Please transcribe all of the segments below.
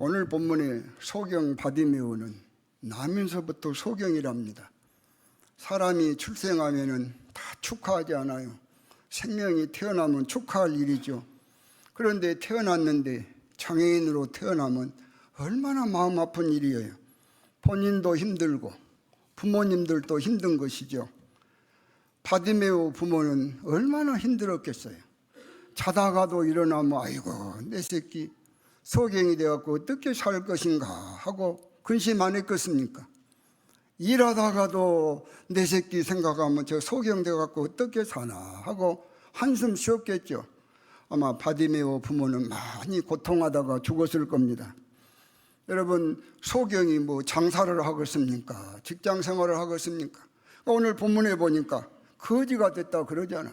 오늘 본문의 소경 바디메오는 나면서부터 소경이랍니다. 사람이 출생하면은 다 축하하지 않아요. 생명이 태어나면 축하할 일이죠. 그런데 태어났는데 장애인으로 태어나면 얼마나 마음 아픈 일이에요. 본인도 힘들고 부모님들도 힘든 것이죠. 바디메오 부모는 얼마나 힘들었겠어요. 자다가도 일어나면 아이고 내 새끼 소경이 되었고 어떻게 살 것인가 하고 근심 안 했겠습니까? 일하다가도 내 새끼 생각하면 저 소경 돼 갖고 어떻게 사나 하고 한숨 쉬었겠죠. 아마 바디메오 부모는 많이 고통하다가 죽었을 겁니다. 여러분 소경이 뭐 장사를 하겠습니까? 직장 생활을 하겠습니까? 오늘 본문에 보니까 거지가 됐다 그러잖아요.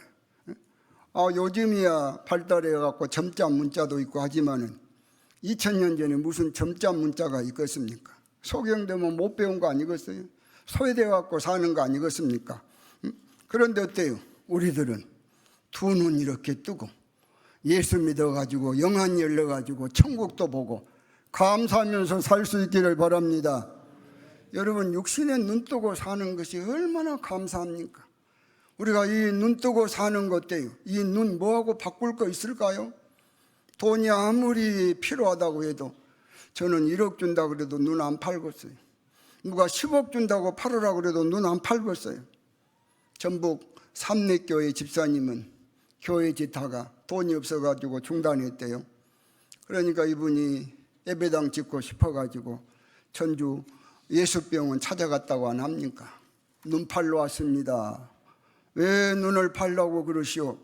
아 요즘이야 발달해 갖고 점자 문자도 있고 하지만은 2000년 전에 무슨 점자 문자가 있겠습니까? 소경되면 못 배운 거 아니겠어요? 소외돼 갖고 사는 거 아니겠습니까? 음? 그런데 어때요? 우리들은 두 눈 이렇게 뜨고 예수 믿어 가지고 영안 열려 가지고 천국도 보고 감사하면서 살 수 있기를 바랍니다. 여러분 육신에 눈 뜨고 사는 것이 얼마나 감사합니까? 우리가 이 눈 뜨고 사는 것 때요. 이 눈 뭐하고 바꿀 거 있을까요? 돈이 아무리 필요하다고 해도 저는 1억 준다 그래도 눈 안 팔겠어요. 누가 10억 준다고 팔으라 그래도 눈 안 팔겠어요. 전북 삼례교회 집사님은 교회 짓다가 돈이 없어가지고 중단했대요. 그러니까 이분이 예배당 짓고 싶어가지고 전주 예수병원 찾아갔다고 안 합니까? 눈 팔러 왔습니다. 왜 눈을 팔라고 그러시오?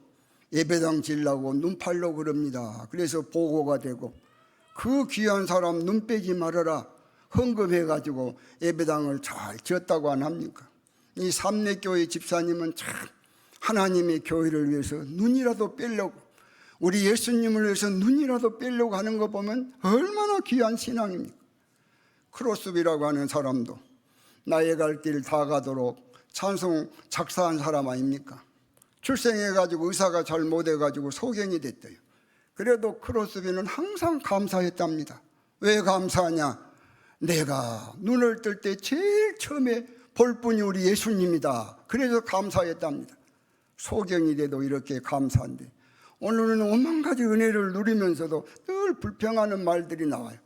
예배당 질라고 눈 팔러 그럽니다. 그래서 보고가 되고 그 귀한 사람 눈 빼지 말아라. 헌금해가지고 예배당을 잘 지었다고 안 합니까? 이 삼례교회 집사님은 참 하나님의 교회를 위해서 눈이라도 빼려고 우리 예수님을 위해서 눈이라도 빼려고 하는 거 보면 얼마나 귀한 신앙입니까? 크로스비라고 하는 사람도 나의 갈 길 다 가도록 찬송 작사한 사람 아닙니까? 출생해가지고 의사가 잘 못해가지고 소경이 됐대요. 그래도 크로스비는 항상 감사했답니다. 왜 감사하냐? 내가 눈을 뜰 때 제일 처음에 볼 분이 우리 예수님이다. 그래서 감사했답니다. 소경이 돼도 이렇게 감사한데 오늘은 오만 가지 은혜를 누리면서도 늘 불평하는 말들이 나와요.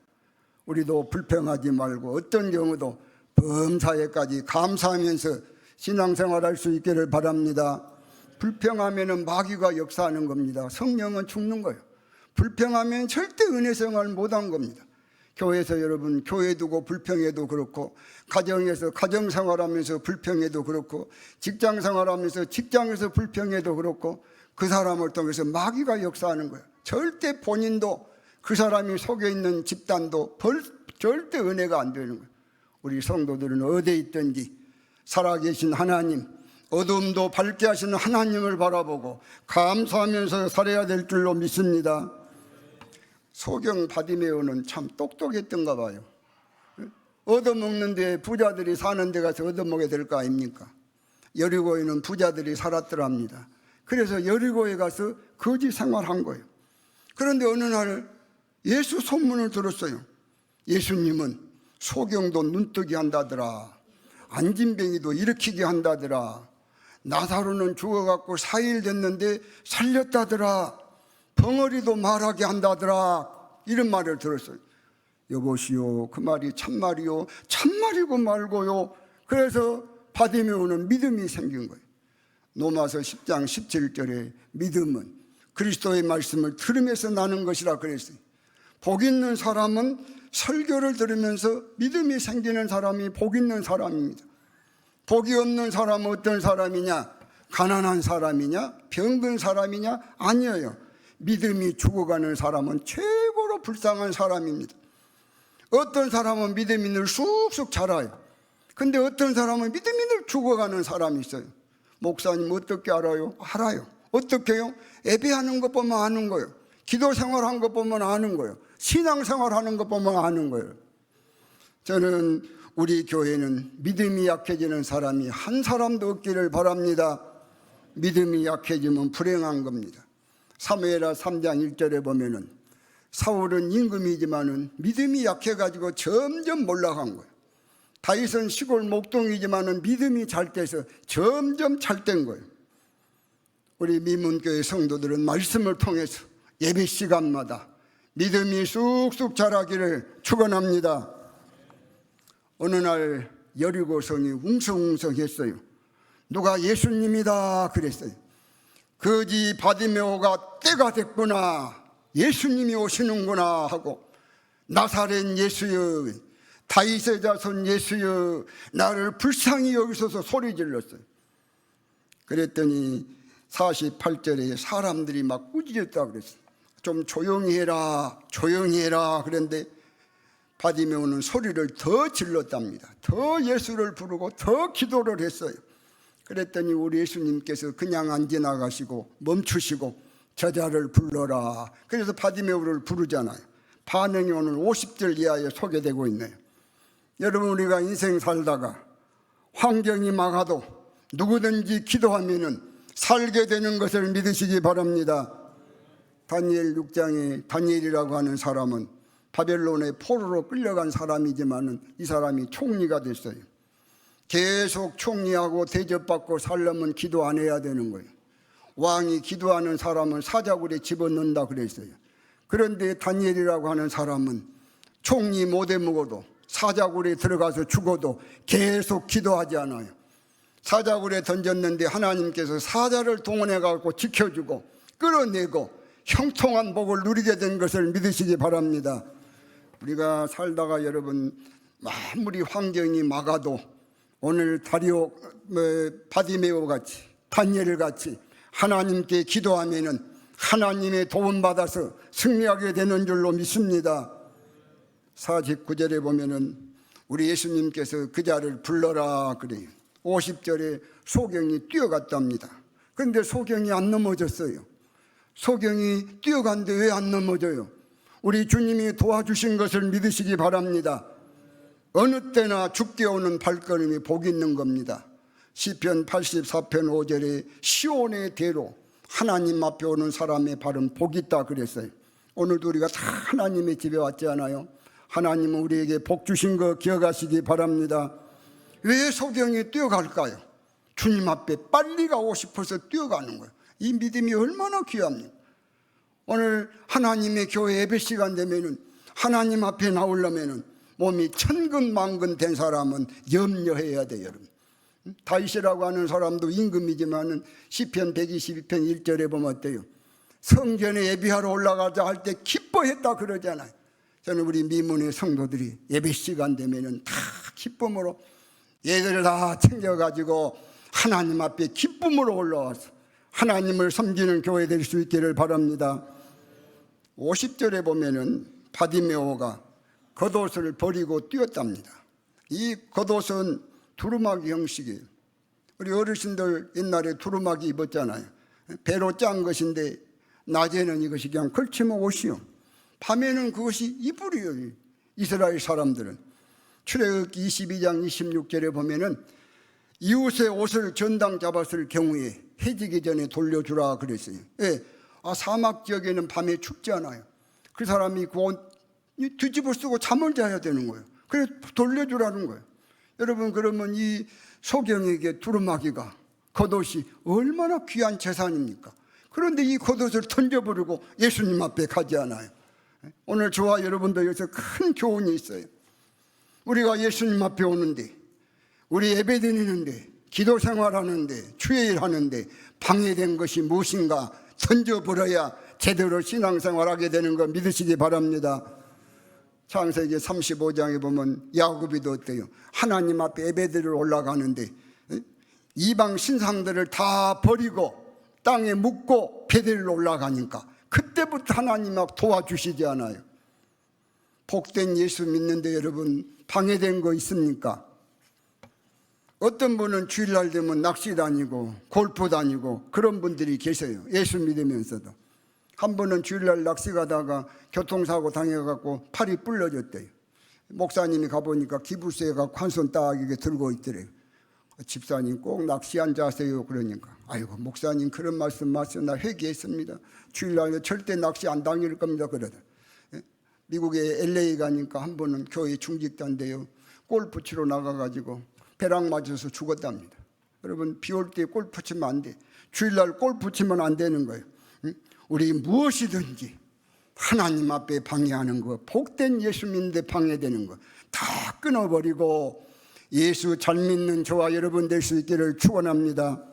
우리도 불평하지 말고 어떤 경우도 범사에까지 감사하면서 신앙생활할 수 있기를 바랍니다. 불평하면은 마귀가 역사하는 겁니다. 성령은 죽는 거예요. 불평하면 절대 은혜 생활 못한 겁니다. 교회에서 여러분 교회 두고 불평해도 그렇고 가정에서 가정 생활하면서 불평해도 그렇고 직장 생활하면서 직장에서 불평해도 그렇고 그 사람을 통해서 마귀가 역사하는 거예요. 절대 본인도 그 사람이 속에 있는 집단도 벌, 절대 은혜가 안 되는 거예요. 우리 성도들은 어디에 있든지 살아계신 하나님, 어둠도 밝게 하시는 하나님을 바라보고 감사하면서 살아야 될 줄로 믿습니다. 소경 바디메오는 참 똑똑했던가 봐요. 얻어먹는 데 부자들이 사는 데 가서 얻어먹게 될 거 아닙니까? 여리고에는 부자들이 살았더랍니다. 그래서 여리고에 가서 거지 생활한 거예요. 그런데 어느 날 예수 소문을 들었어요. 예수님은 소경도 눈뜨게 한다더라. 안진뱅이도 일으키게 한다더라. 나사로는 죽어갖고 4일 됐는데 살렸다더라. 벙어리도 말하게 한다더라. 이런 말을 들었어요. 여보시오, 그 말이 참말이요. 참말이고 말고요. 그래서 바디메오는 믿음이 생긴 거예요. 로마서 10장 17절에 믿음은 그리스도의 말씀을 들으면서 나는 것이라 그랬어요. 복 있는 사람은 설교를 들으면서 믿음이 생기는 사람이 복 있는 사람입니다. 복이 없는 사람은 어떤 사람이냐? 가난한 사람이냐? 병든 사람이냐? 아니에요. 믿음이 죽어가는 사람은 최고로 불쌍한 사람입니다. 어떤 사람은 믿음이 늘 쑥쑥 자라요. 근데 어떤 사람은 믿음이 늘 죽어가는 사람이 있어요. 목사님 어떻게 알아요? 알아요. 어떻게요? 예배하는 것 보면 아는 거예요. 기도 생활한 것 보면 아는 거예요. 신앙 생활하는 것 보면 아는 거예요. 저는 우리 교회는 믿음이 약해지는 사람이 한 사람도 없기를 바랍니다. 믿음이 약해지면 불행한 겁니다. 사무엘하 3장 1절에 보면은 사울은 임금이지만은 믿음이 약해가지고 점점 몰락한 거예요. 다윗은 시골 목동이지만은 믿음이 잘 돼서 점점 잘 된 거예요. 우리 미문교회 성도들은 말씀을 통해서 예배 시간마다 믿음이 쑥쑥 자라기를 축원합니다. 어느 날 여리고성이 웅성웅성했어요. 누가 예수님이다 그랬어요. 거지 바디메오가 때가 됐구나. 예수님이 오시는구나 하고 나사렛 예수여 다윗의 자손 예수여 나를 불쌍히 여기소서 소리 질렀어요. 그랬더니 48절에 사람들이 막 꾸짖었다 그랬어요. 좀 조용히 해라, 조용히 해라. 그런데 바디메오는 소리를 더 질렀답니다. 더 예수를 부르고 더 기도를 했어요. 그랬더니 우리 예수님께서 그냥 안 지나가시고 멈추시고 저자를 불러라. 그래서 바디메오를 부르잖아요. 반응이 오늘 50절 이하에 소개되고 있네요. 여러분 우리가 인생 살다가 환경이 막아도 누구든지 기도하면은 살게 되는 것을 믿으시기 바랍니다. 다니엘 6장에 다니엘이라고 하는 사람은 바벨론의 포로로 끌려간 사람이지만은 이 사람이 총리가 됐어요. 계속 총리하고 대접받고 살려면 기도 안 해야 되는 거예요. 왕이 기도하는 사람은 사자굴에 집어넣는다 그랬어요. 그런데 다니엘이라고 하는 사람은 총리 못해 먹어도 사자굴에 들어가서 죽어도 계속 기도하지 않아요. 사자굴에 던졌는데 하나님께서 사자를 동원해 갖고 지켜주고 끌어내고 형통한 복을 누리게 된 것을 믿으시기 바랍니다. 우리가 살다가 여러분 아무리 환경이 막아도 오늘 다리오 뭐, 바디메오 같이 다니엘 같이 하나님께 기도하면은 하나님의 도움 받아서 승리하게 되는 줄로 믿습니다. 49절에 보면은 우리 예수님께서 그 자를 불러라 그래요. 50절에 소경이 뛰어갔답니다. 그런데 소경이 안 넘어졌어요. 소경이 뛰어간데 왜 안 넘어져요? 우리 주님이 도와주신 것을 믿으시기 바랍니다. 어느 때나 죽게 오는 발걸음이 복 있는 겁니다. 시편 84편 5절에 시온의 대로 하나님 앞에 오는 사람의 발은 복 있다 그랬어요. 오늘도 우리가 다 하나님의 집에 왔지 않아요? 하나님은 우리에게 복 주신 거 기억하시기 바랍니다. 왜 소경이 뛰어갈까요? 주님 앞에 빨리 가고 싶어서 뛰어가는 거예요. 이 믿음이 얼마나 귀합니까? 오늘 하나님의 교회 예배 시간 되면은 하나님 앞에 나오려면은 몸이 천근 만근 된 사람은 염려해야 돼요, 여러분. 다윗이라고 하는 사람도 임금이지만은 시편 122편 1절에 보면 어때요? 성전에 예배하러 올라가자 할 때 기뻐했다 그러잖아요. 저는 우리 미문의 성도들이 예배 시간 되면은 다 기쁨으로 얘들을 다 챙겨가지고 하나님 앞에 기쁨으로 올라와서 하나님을 섬기는 교회 될 수 있기를 바랍니다. 50절에 보면은 바디메오가 겉옷을 버리고 뛰었답니다. 이 겉옷은 두루마기 형식이에요. 우리 어르신들 옛날에 두루마기 입었잖아요. 배로 짠 것인데 낮에는 이것이 그냥 걸치면 옷이요. 밤에는 그것이 이불이에요. 이스라엘 사람들은. 출애굽기 22장 26절에 보면은 이웃의 옷을 전당 잡았을 경우에 해지기 전에 돌려주라 그랬어요. 예. 아, 사막 지역에는 밤에 춥지 않아요. 그 사람이 그옷 뒤집어 쓰고 잠을 자야 되는 거예요. 그래 돌려주라는 거예요. 여러분 그러면 이 소경에게 두루마기가 겉옷이 얼마나 귀한 재산입니까? 그런데 이 겉옷을 던져버리고 예수님 앞에 가지 않아요. 오늘 저와 여러분도 여기서 큰 교훈이 있어요. 우리가 예수님 앞에 오는데 우리 예배 드리는데 기도 생활하는데 주일 하는데 방해된 것이 무엇인가 던져버려야 제대로 신앙생활하게 되는 거 믿으시기 바랍니다. 창세기 35장에 보면 야곱이도 어때요? 하나님 앞에 예배드리러 올라가는데 이방 신상들을 다 버리고 땅에 묻고 베델로 올라가니까 그때부터 하나님 막 도와주시지 않아요. 복된 예수 믿는데 여러분 방해된 거 있습니까? 어떤 분은 주일날 되면 낚시 다니고 골프 다니고 그런 분들이 계세요. 예수 믿으면서도. 한 번은 주일날 낚시 가다가 교통사고 당해갖고 팔이 불러졌대요. 목사님이 가보니까 기부세 갖고 한 손 딱 이게 들고 있더래요. 집사님 꼭 낚시 앉아세요. 그러니까. 아이고, 목사님 그런 말씀 마세요. 나 회개했습니다. 주일날에 절대 낚시 안 당할 겁니다. 그러다. 미국에 LA 가니까 한 번은 교회 중직자인데요. 골프 치러 나가가지고 벼락 맞아서 죽었답니다. 여러분 비 올 때 골프 치면 안 돼. 주일날 골프 치면 안 되는 거예요. 응? 우리 무엇이든지 하나님 앞에 방해하는 거, 복된 예수 믿는데 방해되는 거 다 끊어버리고 예수 잘 믿는 저와 여러분 될 수 있기를 축원합니다.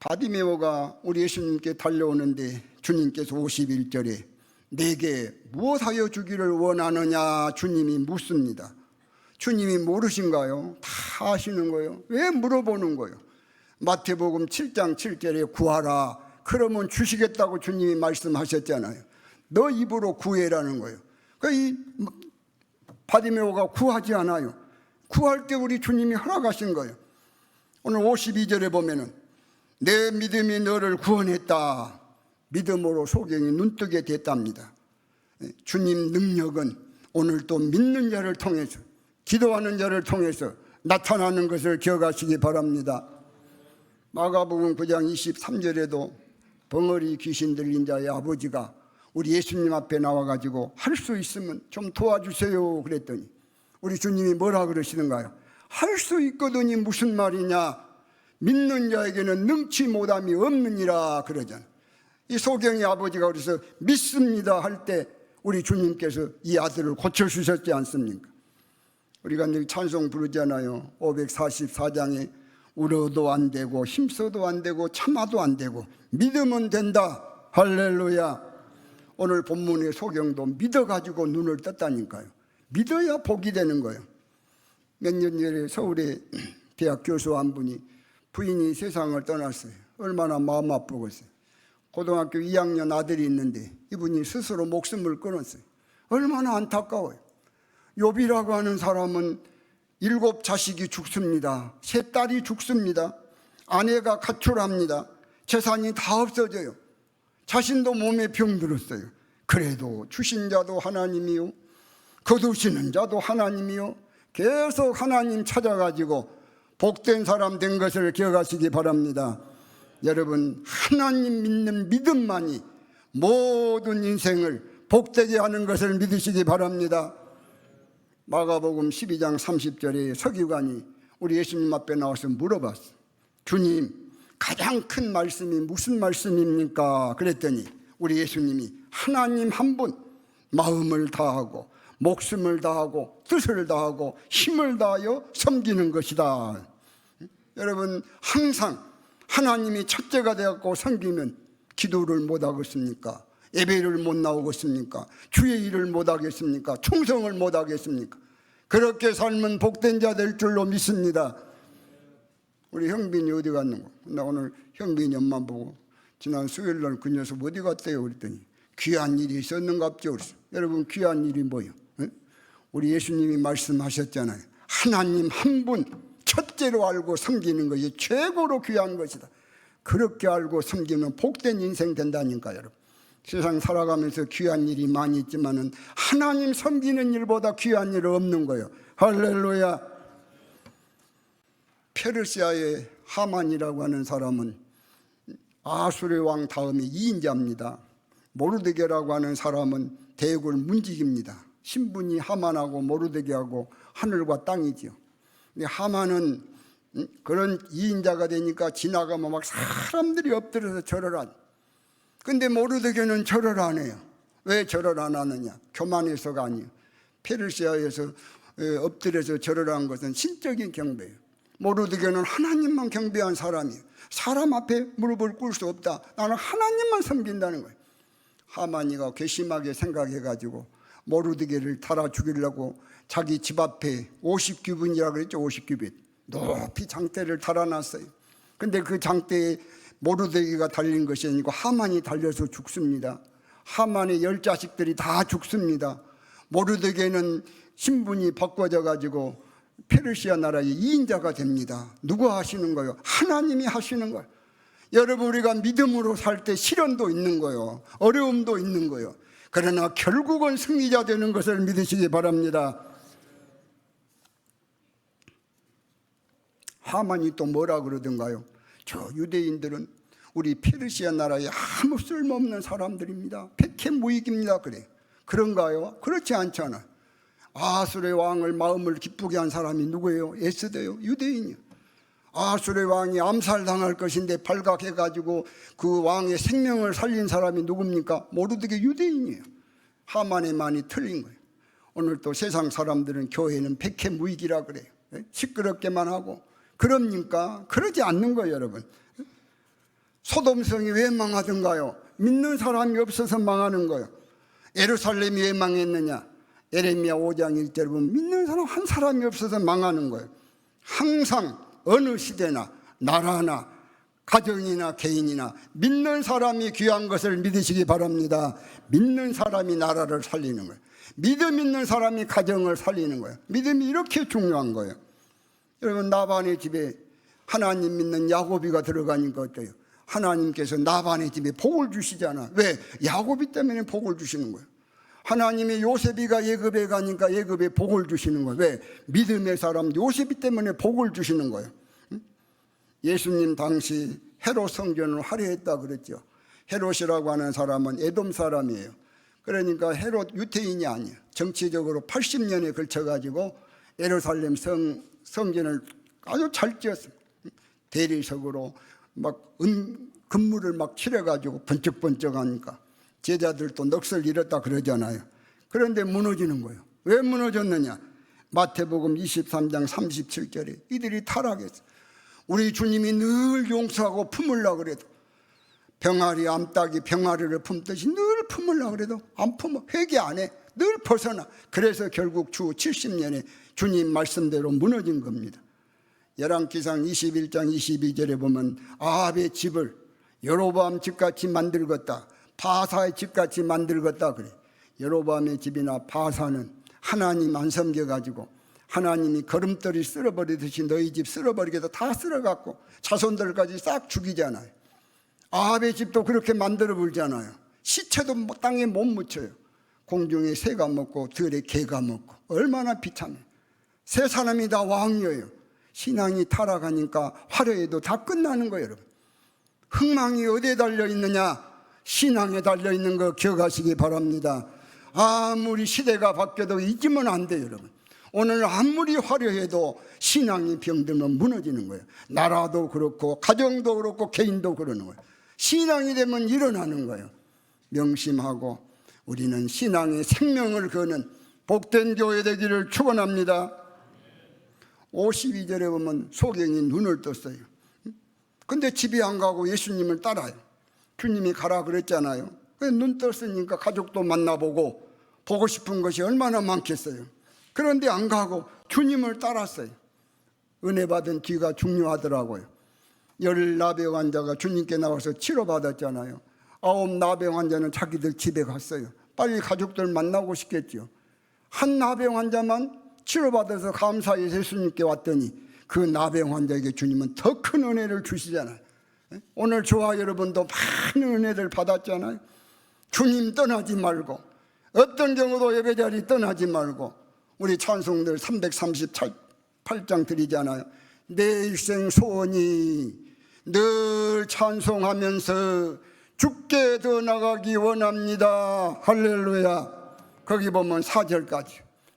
바디메오가 우리 예수님께 달려오는데 주님께서 51절에 내게 무엇하여 주기를 원하느냐 주님이 묻습니다. 주님이 모르신가요? 다 아시는 거예요. 왜 물어보는 거예요? 마태복음 7장 7절에 구하라. 그러면 주시겠다고 주님이 말씀하셨잖아요. 너 입으로 구해라는 거예요. 그이 바디메오가 구하지 않아요. 구할 때 우리 주님이 허락하신 거예요. 오늘 52절에 보면은 내 믿음이 너를 구원했다. 믿음으로 소경이 눈뜨게 됐답니다. 예, 주님 능력은 오늘 또 믿는 자를 통해서 기도하는 자를 통해서 나타나는 것을 기억하시기 바랍니다. 마가복음 9장 23절에도 벙어리 귀신 들린 자의 아버지가 우리 예수님 앞에 나와가지고 할 수 있으면 좀 도와주세요 그랬더니 우리 주님이 뭐라 그러시는가요? 할 수 있거든이 무슨 말이냐? 믿는 자에게는 능치 못함이 없느니라 그러잖아. 이 소경의 아버지가 그래서 믿습니다 할 때 우리 주님께서 이 아들을 고쳐주셨지 않습니까? 우리가 늘 찬송 부르잖아요. 544장에 울어도 안 되고 힘써도 안 되고 참아도 안 되고 믿으면 된다. 할렐루야. 오늘 본문의 소경도 믿어가지고 눈을 떴다니까요. 믿어야 복이 되는 거예요. 몇 년 전에 서울에 대학 교수 한 분이 부인이 세상을 떠났어요. 얼마나 마음 아프겠어요. 고등학교 2학년 아들이 있는데 이분이 스스로 목숨을 끊었어요. 얼마나 안타까워요. 욥이라고 하는 사람은 일곱 자식이 죽습니다. 세 딸이 죽습니다. 아내가 가출합니다. 재산이 다 없어져요. 자신도 몸에 병 들었어요. 그래도 주신 자도 하나님이요. 거두시는 자도 하나님이요. 계속 하나님 찾아가지고 복된 사람 된 것을 기억하시기 바랍니다. 여러분, 하나님 믿는 믿음만이 모든 인생을 복되게 하는 것을 믿으시기 바랍니다. 마가복음 12장 30절에 서기관이 우리 예수님 앞에 나와서 물어봤어. 주님, 가장 큰 말씀이 무슨 말씀입니까? 그랬더니 우리 예수님이 하나님 한 분 마음을 다하고 목숨을 다하고 뜻을 다하고 힘을 다하여 섬기는 것이다. 여러분 항상 하나님이 첫째가 되었고 섬기면 기도를 못 하겠습니까? 예배를 못 나오겠습니까? 주의 일을 못 하겠습니까? 충성을 못 하겠습니까? 그렇게 살면 복된 자 될 줄로 믿습니다. 우리 형빈이 어디 갔는가? 나 오늘 형빈이 엄마 보고 지난 수요일 날 그 녀석 어디 갔대요? 그랬더니 귀한 일이 있었는갑죠. 여러분 귀한 일이 뭐요? 예? 우리 예수님이 말씀하셨잖아요. 하나님 한 분 첫째로 알고 섬기는 것이 최고로 귀한 것이다. 그렇게 알고 섬기면 복된 인생 된다니까 여러분. 세상 살아가면서 귀한 일이 많이 있지만은 하나님 섬기는 일보다 귀한 일 없는 거예요. 할렐루야. 페르시아의 하만이라고 하는 사람은 아수르 왕 다음에 2인자입니다. 모르드게라고 하는 사람은 대국을 문직입니다. 신분이 하만하고 모르드게하고 하늘과 땅이지요. 하만은 음, 그런 2인자가 되니까 지나가면 막 사람들이 엎드려서 절을 한. 근데 모르드게는 절을 안 해요. 왜 절을 안 하느냐? 교만해서가 아니에요. 페르시아에서 엎드려서 절을 한 것은 신적인 경배예요. 모르드게는 하나님만 경배한 사람이에요. 사람 앞에 무릎을 꿇을 수 없다. 나는 하나님만 섬긴다는 거예요. 하만이가 괘씸하게 생각해가지고 모르드게를 달아 죽이려고 자기 집 앞에 50규빗이라고 그랬죠. 50규빗. 높이 장대를 달아놨어요. 근데 그 장대에 모르드게가 달린 것이 아니고 하만이 달려서 죽습니다. 하만의 열 자식들이 다 죽습니다. 모르드게는 신분이 바꿔져 가지고 페르시아 나라의 이인자가 됩니다. 누가 하시는 거예요? 하나님이 하시는 거예요. 여러분 우리가 믿음으로 살 때 시련도 있는 거예요. 어려움도 있는 거예요. 그러나 결국은 승리자 되는 것을 믿으시기 바랍니다. 하만이 또 뭐라 그러던가요? 저 유대인들은 우리 페르시아 나라에 아무 쓸모없는 사람들입니다. 백해 무익입니다. 그래. 그런가요? 그렇지 않잖아. 아수르의 왕을 마음을 기쁘게 한 사람이 누구예요? 에스더요. 유대인이요. 아수르의 왕이 암살당할 것인데 발각해가지고 그 왕의 생명을 살린 사람이 누굽니까? 모르드게 유대인이에요. 하만의 많이 틀린 거예요. 오늘 또 세상 사람들은 교회는 백해무익이라 그래요. 예? 시끄럽게만 하고. 그럽니까? 그러지 않는 거예요, 여러분. 소돔성이 왜 망하던가요? 믿는 사람이 없어서 망하는 거예요. 예루살렘이 왜 망했느냐? 에레미야 5장 1절 보면 믿는 사람 한 사람이 없어서 망하는 거예요. 항상 어느 시대나 나라나 가정이나 개인이나 믿는 사람이 귀한 것을 믿으시기 바랍니다. 믿는 사람이 나라를 살리는 거예요. 믿음 있는 사람이 가정을 살리는 거예요. 믿음이 이렇게 중요한 거예요. 여러분 나반의 집에 하나님 믿는 야고비가 들어가니까 어때요? 하나님께서 나반의 집에 복을 주시잖아. 왜? 야고비 때문에 복을 주시는 거예요. 하나님이 요셉이가 예급에 가니까 예급에 복을 주시는 거예요. 왜? 믿음의 사람 요셉이 때문에 복을 주시는 거예요. 응? 예수님 당시 헤롯 성전을 화려했다 그랬죠. 헤롯이라고 하는 사람은 에돔 사람이에요. 그러니까 헤롯 유태인이 아니에요. 정치적으로 80년에 걸쳐 가지고 예루살렘 성, 성전을 아주 잘 지었어요. 대리석으로 막 은, 금물을 막 칠해가지고 번쩍번쩍 하니까 제자들도 넋을 잃었다 그러잖아요. 그런데 무너지는 거예요. 왜 무너졌느냐? 마태복음 23장 37절에 이들이 타락했어. 우리 주님이 늘 용서하고 품으려 그래도 병아리 암탉이 병아리를 품듯이 늘 품으려 그래도 안 품어 회개 안 해. 늘 벗어나. 그래서 결국 주 70년에 주님 말씀대로 무너진 겁니다. 열왕기상 21장 22절에 보면 아합의 집을 여로보암 집같이 만들겠다. 바사의 집같이 만들겠다 그래. 여로보암의 집이나 바사는 하나님 안 섬겨 가지고 하나님이 걸음돌이 쓸어버리듯이 너희 집 쓸어버리게도 다 쓸어갖고 자손들까지 싹 죽이잖아요. 아합의 집도 그렇게 만들어 불잖아요. 시체도 뭐 땅에 못 묻혀요. 공중에 새가 먹고 들에 개가 먹고 얼마나 비참해. 세 사람이 다 왕이에요. 신앙이 타락하니까 화려해도 다 끝나는 거예요, 여러분. 흥망이 어디에 달려 있느냐? 신앙에 달려 있는 거 기억하시기 바랍니다. 아무리 시대가 바뀌어도 잊으면 안 돼요, 여러분. 오늘 아무리 화려해도 신앙이 병들면 무너지는 거예요. 나라도 그렇고 가정도 그렇고 개인도 그러는 거예요. 신앙이 되면 일어나는 거예요. 명심하고 우리는 신앙의 생명을 거는 복된 교회 되기를 축원합니다. 52절에 보면 소경이 눈을 떴어요. 근데 집에 안 가고 예수님을 따라요. 주님이 가라 그랬잖아요. 눈 떴으니까 가족도 만나보고 보고 싶은 것이 얼마나 많겠어요. 그런데 안 가고 주님을 따랐어요. 은혜 받은 귀가 중요하더라고요. 열 나병 환자가 주님께 나와서 치료받았잖아요. 아홉 나병 환자는 자기들 집에 갔어요. 빨리 가족들 만나고 싶겠죠. 한 나병 환자만 치료받아서 감사히 예수님께 왔더니 그 나병 환자에게 주님은 더 큰 은혜를 주시잖아요. 오늘 저와 여러분도 많은 은혜를 받았잖아요. 주님 떠나지 말고 어떤 경우도 예배 자리 떠나지 말고 우리 찬송들 338장 드리잖아요. 내 일생 소원이 늘 찬송하면서 죽게 더 나가기 원합니다. 할렐루야. 거기 보면 4절까지.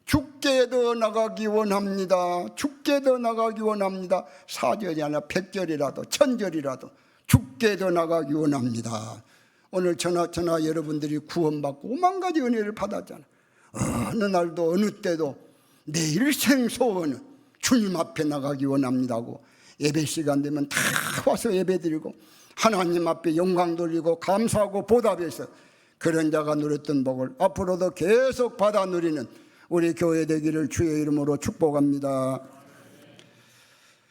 죽게 더 나가기 원합니다. 죽게 더 나가기 원합니다. 4절이 아니라 100절이라도, 1000절이라도 죽게 더 나가기 원합니다. 오늘 저나 저나 여러분들이 구원받고 오만 가지 은혜를 받았잖아. 어느 날도 어느 때도 내 일생 소원은 주님 앞에 나가기 원합니다고 예배 시간 되면 다 와서 예배 드리고 하나님 앞에 영광 돌리고 감사하고 보답해서 그런 자가 누렸던 복을 앞으로도 계속 받아 누리는 우리 교회 되기를 주의 이름으로 축복합니다.